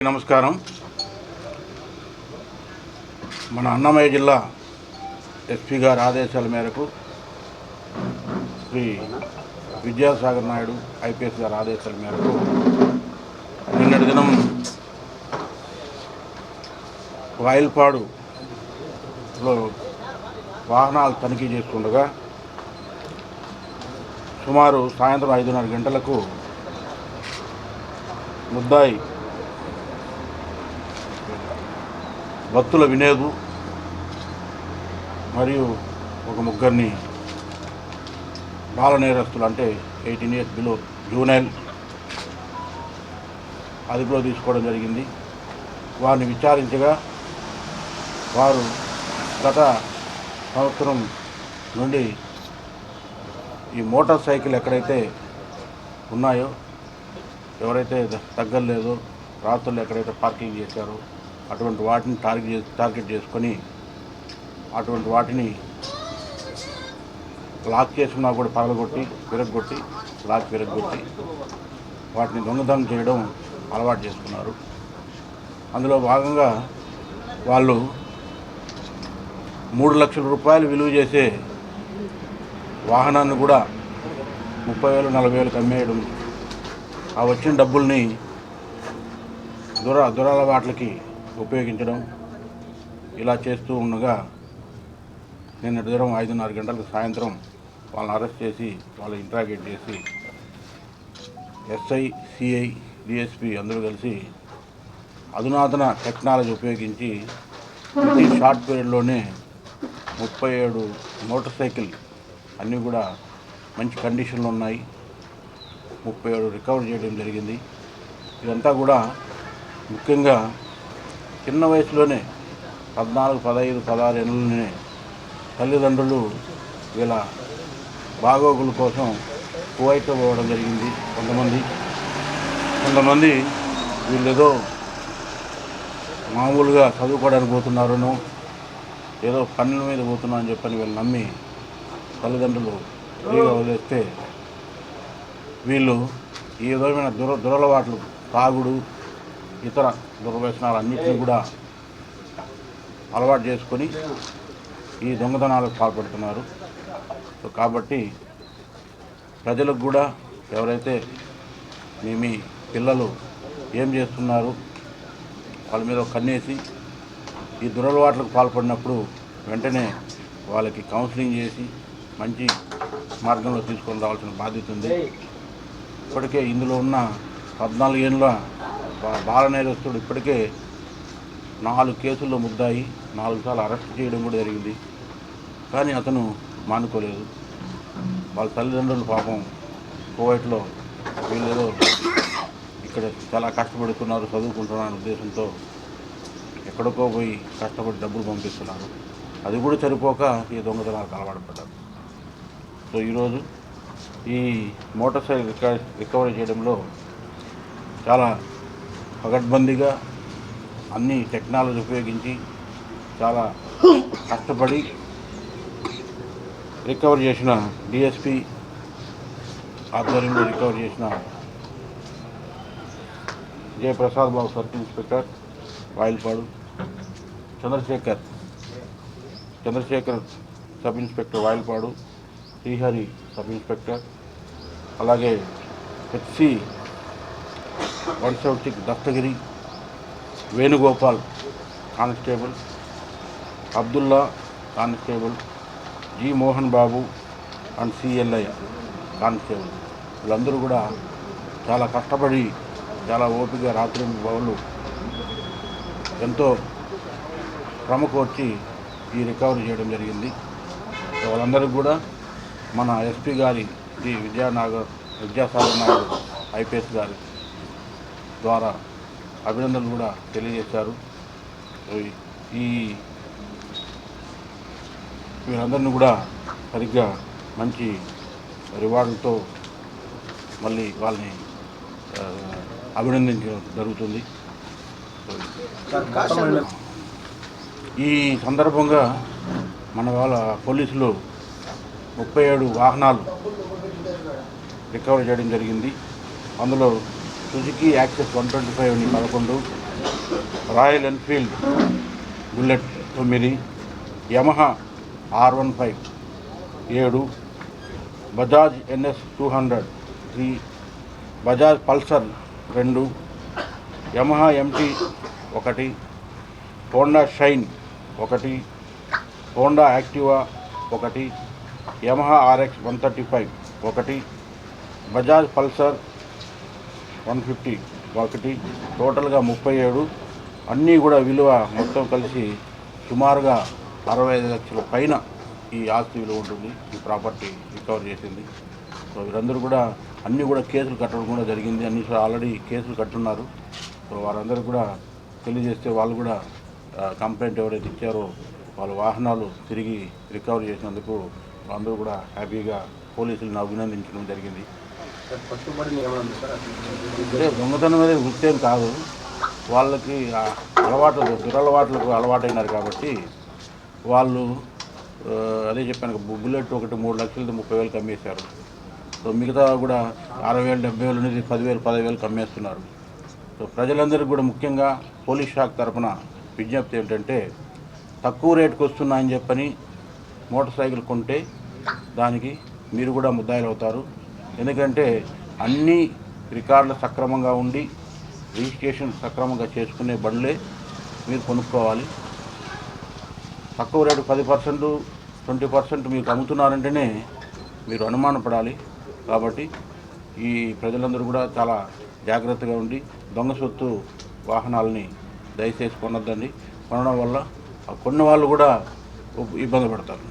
నమస్కారం. మన అన్నమయ్య జిల్లా ఎస్పీ గారి ఆదేశాల మేరకు శ్రీ విద్యాసాగర్ నాయుడు ఐపీఎస్ గారి ఆదేశాల మేరకు నిన్నటి దినం వాయిల్పాడులో వాహనాలు తనిఖీ చేస్తుండగా సుమారు సాయంత్రం ఐదున్నర గంటలకు ముద్దాయి భక్తుల వినేదు మరియు ఒక ముగ్గురిని బాల నేరస్తులు అంటే ఎయిటీన్ ఇయర్స్ బిలో జూనైల్ అదుపులో తీసుకోవడం జరిగింది. వారిని విచారించగా వారు గత సంవత్సరం నుండి ఈ మోటార్ సైకిల్ ఎక్కడైతే ఉన్నాయో ఎవరైతే తగ్గలేదో రాత్రులు ఎక్కడైతే పార్కింగ్ చేశారో అటువంటి వాటిని టార్గెట్ టార్గెట్ చేసుకొని అటువంటి వాటిని లాక్ చేసుకున్నా కూడా పగలగొట్టి విరగొట్టి లాక్ విరగొట్టి వాటిని దొంగతనం చేయడం అలవాటు చేసుకున్నారు. అందులో భాగంగా వాళ్ళు మూడు లక్షల రూపాయలు విలువ చేసే వాహనాన్ని కూడా ముప్పై వేలు నలభై వేలకు అమ్మేయడం. ఆ వచ్చిన డబ్బుల్ని దుర దురలవాట్లకి ఉపయోగించడం ఇలా చేస్తూ ఉండగా నిన్న దూరం ఐదున్నర గంటలకు సాయంత్రం వాళ్ళని అరెస్ట్ చేసి వాళ్ళు ఇంట్రాగేట్ చేసి ఎస్ఐ సిఐ డిఎస్పి అందరూ కలిసి అధునాతన టెక్నాలజీ ఉపయోగించి ప్రతి షార్ట్ పీరియడ్లోనే ముప్పై ఏడు మోటార్ సైకిల్ అన్నీ కూడా మంచి కండిషన్లో ఉన్నాయి. ముప్పై ఏడు రికవర్ చేయడం జరిగింది. ఇదంతా కూడా ముఖ్యంగా చిన్న వయసులోనే పద్నాలుగు పదహైదు పదహారు ఏళ్ళలోనే తల్లిదండ్రులు వీళ్ళ బాగోగుల కోసం కువైట్ పోవడం జరిగింది. కొంతమంది కొంతమంది వీళ్ళేదో మామూలుగా చదువుకోవడానికి పోతున్నారనో ఏదో పనుల మీద పోతున్నా అని చెప్పని వీళ్ళు నమ్మి తల్లిదండ్రులు ఫ్రీగా వదిలేస్తే వీళ్ళు ఈ విధమైన దుర దురలవాట్లు తాగుడు ఇతర దుర్వ్యసనాలు అన్నింటినీ కూడా అలవాటు చేసుకొని ఈ దొంగతనాలకు పాల్పడుతున్నారు. సో కాబట్టి ప్రజలకు కూడా ఎవరైతే మీ మీ పిల్లలు ఏం చేస్తున్నారు వాళ్ళ మీద కన్నేసి ఈ దురలవాట్లకు పాల్పడినప్పుడు వెంటనే వాళ్ళకి కౌన్సిలింగ్ చేసి మంచి మార్గంలో తీసుకొని రావాల్సిన బాధ్యత ఉంది. ఇప్పటికే ఇందులో ఉన్న పద్నాలుగు ఏళ్ళ బాల నేరస్తుడు ఇప్పటికే నాలుగు కేసుల్లో ముద్దాయి నాలుగు సార్లు అరెస్ట్ చేయడం కూడా జరిగింది. కానీ అతను మానుకోలేదు. వాళ్ళ తల్లిదండ్రులు పాపం కువైట్లో వీళ్ళేదో ఇక్కడ చాలా కష్టపడుతున్నారు చదువుకుంటున్నారు ఉద్దేశంతో ఎక్కడికో పోయి కష్టపడి డబ్బులు పంపిస్తున్నారు. అది కూడా సరిపోక ఈ దొంగతనాలకు అలవాటు పడ్డారు సో ఈరోజు ఈ మోటార్ సైకిల్ రిక- రికవరీ చేయడంలో చాలా పగడ్బందీగా అన్ని టెక్నాలజీ ఉపయోగించి చాలా కష్టపడి రికవర్ చేసిన డిఎస్పి ఆధ్వర్యంలో రికవర్ చేసిన Jayaprasad Babu circle inspector Vayalpadu Chandrasekhar Chandrasekhar sub inspector Vayalpadu Srihari sub inspector. అలాగే HC one Dattagiri Venugopal constable Abdullah constable G Mohan Babu and CLI constable. వీళ్ళందరూ కూడా చాలా కష్టపడి చాలా ఓపిక రాత్రి బాబులు ఎంతో శ్రమకు వచ్చి ఈ రికవరీ చేయడం జరిగింది. వాళ్ళందరికీ కూడా మన ఎస్పీ గారి శ్రీ విద్యానాగర్ విద్యాసాగర్ నాయుడు ఐపీఎస్ గారి ద్వారా అభినందనలు కూడా తెలియజేశారు. ఈ- ఈ వీరందరినీ కూడా సరిగ్గా మంచి రివార్డులతో మళ్ళీ వాళ్ళని అభినందించడం జరుగుతుంది. ఈ సందర్భంగా మన వాళ్ళ పోలీసులు ముప్పై ఏడు వాహనాలు రికవర్ చేయడం జరిగింది. అందులో Suzuki Access one twenty five పదకొండు రాయల్ ఎన్ఫీల్డ్ బుల్లెట్ తొమ్మిది యమహా ఆర్ వన్ ఫైవ్ ఏడు Bajaj NS two hundred three Bajaj Pulsar రెండు యమహా ఎంటీ ఒకటి హోండా షైన్ ఒకటి హోండా యాక్టివా ఒకటి Yamaha RX one thirty five ఒకటి బజాజ్ పల్సర్ వన్ ఫిఫ్టీ ఒకటి టోటల్గా ముప్పై ఏడు. అన్నీ కూడా విలువ మొత్తం కలిసి సుమారుగా అరవై ఐదు లక్షల పైన ఈ ఆస్తి విలువ ఉంటుంది ఈ ప్రాపర్టీ రికవర్ చేసింది. సో వీరందరూ కూడా అన్నీ కూడా కేసులు కట్టడం కూడా జరిగింది. అన్ని ఆల్రెడీ కేసులు కట్టున్నారు. సో వారందరూ కూడా తెలియజేస్తే వాళ్ళు కూడా కంప్లైంట్ ఎవరైతే ఇచ్చారో వాళ్ళ వాహనాలు తిరిగి రికవర్ చేసినందుకు అందరూ కూడా హ్యాపీగా పోలీసులను అభినందించడం జరిగింది. అంటే దొంగతనం అనేది వృత్తి కాదు. వాళ్ళకి అలవాట్లు దురలవాట్లకు అలవాటైనారు కాబట్టి వాళ్ళు అదే చెప్పాను బుల్లెట్ ఒకటి మూడు లక్షలది ముప్పై వేలు కమ్మేశారు. సో మిగతా కూడా అరవై వేలు డెబ్బై వేలు అనేది పదివేలు పదివేలు కమ్మేస్తున్నారు. సో ప్రజలందరికీ కూడా ముఖ్యంగా పోలీస్ శాఖ తరఫున విజ్ఞప్తి ఏంటంటే తక్కువ రేటుకు వస్తున్నాయని చెప్పని మోటార్ సైకిల్ కొంటే దానికి మీరు కూడా ముద్దాయిలు అవుతారు ఎందుకంటే అన్ని రికార్డులు సక్రమంగా ఉండి రిజిస్ట్రేషన్ సక్రమంగా చేసుకునే బండ్లే మీరు కొనుక్కోవాలి. తక్కువ రేటు పది పర్సెంట్ ట్వంటీ పర్సెంట్ మీకు అమ్ముతున్నారంటేనే మీరు అనుమానపడాలి కాబట్టి ఈ ప్రజలందరూ కూడా చాలా జాగ్రత్తగా ఉండి దొంగ సొత్తు వాహనాలని దయచేసి కొనొద్దండి. కొనడం వల్ల కొన్న వాళ్ళు కూడా ఇబ్బంది పడతారు.